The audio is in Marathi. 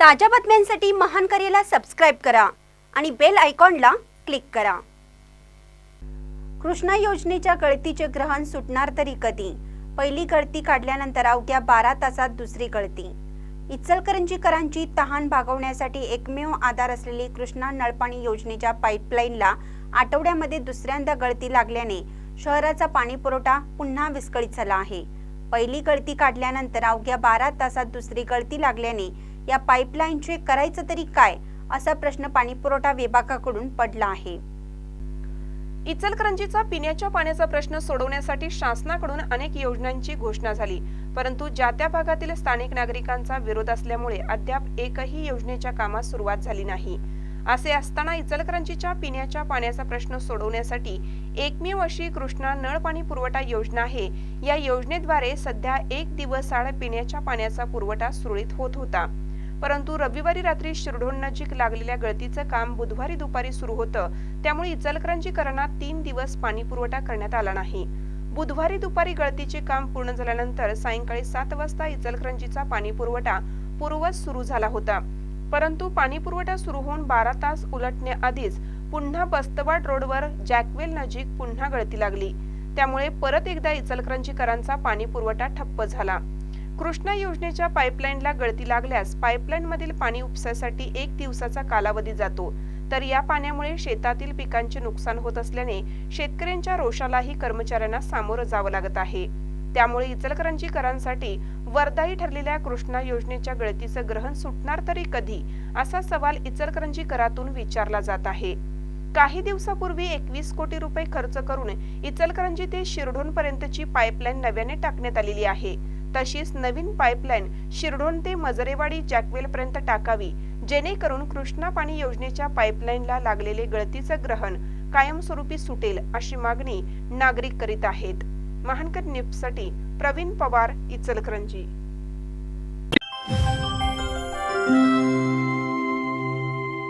ताज्या बातम्यांसाठी महान करेला सबस्क्राईब करा आणि बेल आयकॉनला क्लिक करा. कृष्णा योजनेच्या गळतीचे ग्रहण सुटणार तरी कधी? पहिली गळती काढल्यानंतर अवघ्या बारा तासात दुसरी गळती. इचलकरंजीकरांची तहान भागवण्यासाठी एकमेव आधार असलेली कृष्णा नळपाणी योजनेच्या पाईपलाईनला आठवड्यामध्ये दुसऱ्यांदा गळती लागल्याने शहराचा पाणी पुरवठा पुन्हा विस्कळीत झाला आहे. पहिली गळती काढल्यानंतर अवघ्या बारा तासात दुसरी गळती लागल्याने या पाईपलाईनचे करायचं तरी काय असा प्रश्न पाणीपुरवठा विभागाकडून पडला आहे. इचलकरंजीचा पिण्याच्या पाण्याचा प्रश्न सोडवण्यासाठी शासनाकडून अनेक योजनांची घोषणा झाली परंतु ज्या त्या भागातील स्थानिक नागरिकांचा विरोध असल्यामुळे अद्याप एकही योजनेच्या कामास सुरुवात झाली नाही. असे असताना इचलकरंजीच्या पिण्याच्या पाण्याचा प्रश्न सोडवण्यासाठी एकमेव अशी कृष्णा नळ पाणी पुरवठा योजना आहे. या योजनेद्वारे सध्या एक दिवस आड पिण्याच्या पाण्याचा पुरवठा सुरळीत होत होता. परंतु रविवारी रात्री शिरढोण नजीक लागलेल्या गळतीचं काम बुधवारी दुपारी सुरू होतं. त्यामुळे इचलकरंजीकरांना तीन दिवस पाणी पुरवठा करण्यात आला नाही. बुधवारी दुपारी गळतीचे काम पूर्ण झाल्यानंतर सायंकाळी सात वाजता इचलकरंजीचा पाणी पुरवठा पूर्ववत सुरू झाला होता. परंतु पाणी पुरवठा सुरू होऊन बारा तास उलटण्याआधीच पुन्हा बस्तवाड रोडवर जॅकवेल नजीक पुन्हा गळती लागली. त्यामुळे परत एकदा इचलकरंजीकरांचा पाणी पुरवठा ठप्प झाला. कृष्णा योजनेच्या पाईपलाईनला गळती लागल्यास पाईपलाईन मधील पाणी उपसासाठी एक दिवसाचा कालावधी जातो. तर या पाण्यामुळे शेतातील पिकांचे नुकसान होत असल्याने शेतकऱ्यांच्या रोषालाही कर्मचाऱ्यांना सामोरं जावं लागत आहे. त्यामुळे इचलकरंजीकरांसाठी वरदायी ठरलेल्या कृष्णा योजनेच्या गळतीचं ग्रहण सुटणार तरी कधी असा सवाल इचलकरंजीकरातून विचारला जात आहे. काही दिवसापूर्वी एकवीस कोटी रुपये खर्च करून इचलकरंजी ते शिरढोण पर्यंतची पाईपलाईन नव्याने टाकण्यात आलेली आहे. तशीच नवीन पाईपलाईन शिरढोण ते मजरेवाडी जॅकवेल पर्यंत टाकावी. जेणेकरून कृष्णा पाणी योजनेच्या पाईपलाईनला लागलेले गळतीचं ग्रहण कायमस्वरूपी सुटेल अशी मागणी नागरिक करीत आहेत. महानकर न्यूजसाठी प्रवीण पवार इचलकरंजी.